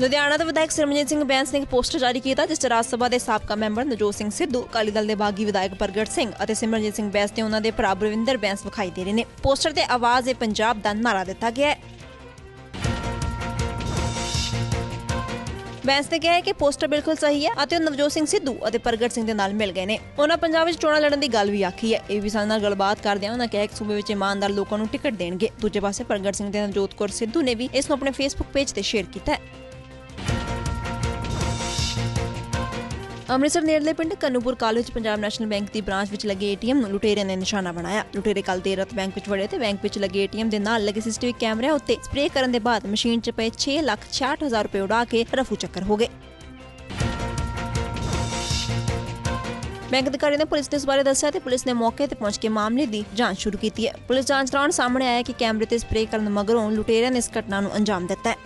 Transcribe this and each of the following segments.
ਲੁਧਿਆਣਾ ਦੇ ਵਿਧਾਇਕ ਸਿਮਰਜੀਤ ਸਿੰਘ ਬੈਂਸ ਨੇ ਇੱਕ ਪੋਸਟਰ ਜਾਰੀ ਕੀਤਾ, ਜਿਸ 'ਚ ਰਾਜ ਸਭਾ ਦੇ ਸਾਬਕਾ ਮੈਂਬਰ ਨਵਜੋਤ ਸਿੰਘ ਸਿੱਧੂ, ਅਕਾਲੀ ਦਲ ਦੇ ਬਾਗੀ ਵਿਧਾਇਕ ਪ੍ਰਗਟ ਸਿੰਘ ਅਤੇ ਸਿਮਰਜੀਤ ਸਿੰਘ ਬੈਂਸ ਤੇ ਉਹਨਾਂ ਦੇ ਭਰਾ ਬਰਵਿੰਦਰ ਬੈਂਸ ਵਿਖਾਈ ਦੇ ਰਹੇ ਨੇ। ਪੋਸਟਰ ਤੇ ਆਵਾਜ਼ ਏ ਪੰਜਾਬ ਦਾ ਨਾਰਾ ਦਿੱਤਾ ਗਿਆ ਹੈ। ਬੈਂਸ ਨੇ ਕਿਹਾ ਹੈ ਕਿ ਪੋਸਟਰ ਬਿਲਕੁਲ ਸਹੀ ਹੈ ਅਤੇ ਉਹ ਨਵਜੋਤ ਸਿੰਘ ਸਿੱਧੂ ਅਤੇ ਪ੍ਰਗਟ ਸਿੰਘ ਦੇ ਨਾਲ ਮਿਲ ਗਏ ਨੇ। ਉਹਨਾਂ ਪੰਜਾਬ ਵਿੱਚ ਚੋਣਾਂ ਲੜਨ ਦੀ ਗੱਲ ਵੀ ਆਖੀ ਹੈ। ਇਹ ਵੀ ਸਾਡੇ ਨਾਲ ਗੱਲਬਾਤ ਕਰਦਿਆਂ ਉਹਨਾਂ ਕਿਹਾ ਕਿ ਸੂਬੇ ਵਿੱਚ ਇਮਾਨਦਾਰ ਲੋਕਾਂ ਨੂੰ ਟਿਕਟ ਦੇਣਗੇ। ਦੂਜੇ ਪਾਸੇ ਪ੍ਰਗਟ ਸਿੰਘ ਤੇ ਨਵਜੋਤ ਕੌਰ ਸਿੱਧੂ ਨੇ ਵੀ ਇਸ ਨੂੰ ਆਪਣੇ ਫੇਸਬੁੱਕ ਪੇਜ ਤੇ ਸ਼ੇਅਰ ਕੀਤਾ ਹੈ। ਅੰਮ੍ਰਿਤਸਰ ਨੇੜਲੇ ਪਿੰਡ Kanupur college Punjab National Bank ਦੀ ਬ੍ਰਾਂਚ ਵਿੱਚ ਲੱਗੇ ਏਟੀਐਮ ਨੂੰ ਲੁਟੇਰਿਆਂ ਨੇ ਨਿਸ਼ਾਨਾ ਬਣਾਇਆ। ਲੁਟੇਰੇ ਕੱਲ ਦੇਰ ਰਾਤ ਬੈਂਕ ਵਿੱਚ ਵੜੇ ਤੇ ਬੈਂਕ ਵਿੱਚ ਲੱਗੇ ਏਟੀਐਮ ਦੇ ਨਾਲ ਲੱਗੇ ਸੀਸੀਟੀਵੀ ਕੈਮਰਿਆਂ ਉੱਤੇ ਸਪਰੇਅ ਕਰਨ ਦੇ ਬਾਅਦ ਮਸ਼ੀਨ 'ਚ ਪਏ 6 ਲੱਖ 66000 ਰੁਪਏ ਉਡਾ ਕੇ ਰਫੂ ਚੱਕਰ ਹੋ ਗਏ। ਬੈਂਕ ਅਧਿਕਾਰੀ ਨੇ ਪੁਲਿਸ ਨੂੰ ਇਸ ਬਾਰੇ ਦੱਸਿਆ ਤੇ ਪੁਲਿਸ ਨੇ ਮੌਕੇ ਤੇ ਪਹੁੰਚ ਕੇ ਮਾਮਲੇ ਦੀ ਜਾਂਚ ਸ਼ੁਰੂ ਕੀਤੀ ਹੈ। ਪੁਲਿਸ ਜਾਂਚ ਦੌਰਾਨ ਸਾਹਮਣੇ ਆਇਆ ਕਿ ਕੈਮਰੇ ਤੇ ਸਪਰੇਅ ਕਰਨ ਮਗਰੋਂ ਲੁਟੇਰਿਆਂ ਨੇ ਇਸ ਘਟਨਾ ਨੂੰ ਅੰਜਾਮ ਦਿੱਤਾ ਹੈ।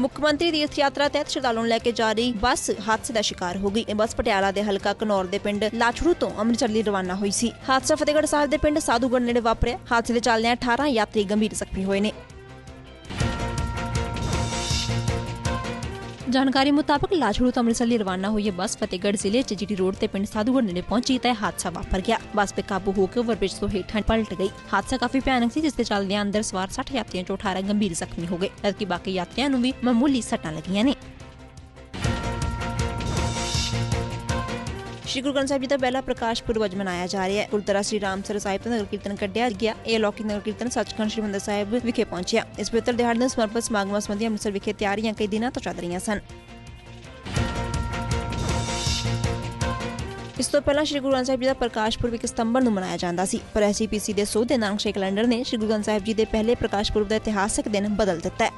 ਮੁੱਖ ਮੰਤਰੀ ਤੀਰਥ ਯਾਤਰਾ ਤਹਿਤ ਸ਼ਰਧਾਲੂਆਂ ਨੂੰ ਲੈ ਕੇ ਜਾ ਰਹੀ ਬੱਸ ਹਾਦਸੇ ਦਾ ਸ਼ਿਕਾਰ ਹੋ ਗਈ। ਇਹ ਬੱਸ ਪਟਿਆਲਾ ਦੇ ਹਲਕਾ ਘਨੌਰ ਦੇ ਪਿੰਡ ਲਾਛੜੂ ਤੋਂ ਅੰਮ੍ਰਿਤਸਰ ਲਈ ਰਵਾਨਾ ਹੋਈ ਸੀ। ਹਾਦਸਾ ਫਤਿਹਗੜ੍ਹ ਸਾਹਿਬ ਦੇ ਪਿੰਡ ਸਾਧੂਗੜ੍ਹ ਨੇੜੇ ਵਾਪਰਿਆ। ਹਾਦਸੇ ਦੇ ਚੱਲਦਿਆਂ 18 ਯਾਤਰੀ ਗੰਭੀਰ ਜ਼ਖਮੀ ਹੋਏ ਨੇ। ਜਾਣਕਾਰੀ ਮੁਤਾਬਕ ਲਾਛੜੂ ਤੋਂ ਅੰਮ੍ਰਿਤਸਰ ਲਈ ਰਵਾਨਾ ਹੋਈ ਇਹ ਬੱਸ ਫਤਿਹਗੜ੍ਹ ਜ਼ਿਲ੍ਹੇ 'ਚ ਜੀਟੀ ਰੋਡ ਤੇ ਪਿੰਡ ਸਾਧੂਗੜ੍ਹ ਨੇੜੇ ਪਹੁੰਚੀ ਤਾਂ ਹਾਦਸਾ ਵਾਪਰ ਗਿਆ। ਬੱਸ ਬੇਕਾਬੂ ਹੋ ਕੇ ਓਵਰਬ੍ਰਿਜ ਤੋਂ ਹੇਠਾਂ ਪਲਟ ਗਈ। ਹਾਦਸਾ ਕਾਫੀ ਭਿਆਨਕ ਸੀ, ਜਿਸ ਦੇ ਚੱਲਦਿਆਂ ਅੰਦਰ ਸਵਾਰ 60 ਯਾਤਰੀਆਂ ਚੋਂ 18 ਗੰਭੀਰ ਜ਼ਖਮੀ ਹੋ ਗਏ। ਜਦਕਿ ਬਾਕੀ ਯਾਤਰੀਆਂ ਨੂੰ ਵੀ ਮਾਮੂਲੀ ਸੱਟਾਂ ਲੱਗੀਆਂ ਨੇ। ਸ਼੍ਰੀ ਗੁਰੂ ਗ੍ਰੰਥ ਸਾਹਿਬ ਜੀ ਦਾ ਪਹਿਲਾ ਪ੍ਰਕਾਸ਼ ਪੁਰਬ ਅੱਜ ਮਨਾਇਆ ਜਾ ਰਿਹਾ ਹੈ। ਗੁਰਦੁਆਰਾ ਸ੍ਰੀ ਰਾਮਸਰ ਸਾਹਿਬ ਦਾ ਨਗਰ ਕੀਰਤਨ ਕੱਢਿਆ ਗਿਆ। ਇਹ ਅਲੌਕਿਕ ਨਗਰ ਕੀਰਤਨ ਸੱਚਖੰਡ ਸ੍ਰੀ ਹਰਿਮੰਦਰ ਸਾਹਿਬ ਵਿਖੇ ਪਹੁੰਚਿਆ। ਇਸ ਪਵਿੱਤਰ ਦਿਹਾੜੇ ਨੂੰ ਸਮਰਪਿਤ ਸਮਾਗਮਾਂ ਸੰਬੰਧੀ ਅੰਮ੍ਰਿਤਸਰ ਵਿਖੇ ਤਿਆਰੀਆਂ ਕਈ ਦਿਨਾਂ ਤੋਂ ਚੱਲ ਰਹੀਆਂ ਸਨ। ਇਸ ਤੋਂ ਪਹਿਲਾਂ ਸ਼੍ਰੀ ਗੁਰੂ ਗ੍ਰੰਥ ਸਾਹਿਬ ਜੀ ਦਾ ਪ੍ਰਕਾਸ਼ ਪੁਰਬ 1 ਸਤੰਬਰ ਨੂੰ ਮਨਾਇਆ ਜਾਂਦਾ ਸੀ। ਪਰ ਐਸਜੀਪੀਸੀ ਦੇ ਸੋਧ ਦੇ ਨਾਮ ਕੈਲੰਡਰ ਨੇ ਸ਼੍ਰੀ ਗੁਰੂ ਗ੍ਰੰਥ ਸਾਹਿਬ ਜੀ ਦੇ ਪਹਿਲੇ ਪ੍ਰਕਾਸ਼ ਪੁਰਬ ਦਾ ਇਤਿਹਾਸਕ ਦਿਨ ਬਦਲ ਦਿੱਤਾ ਹੈ।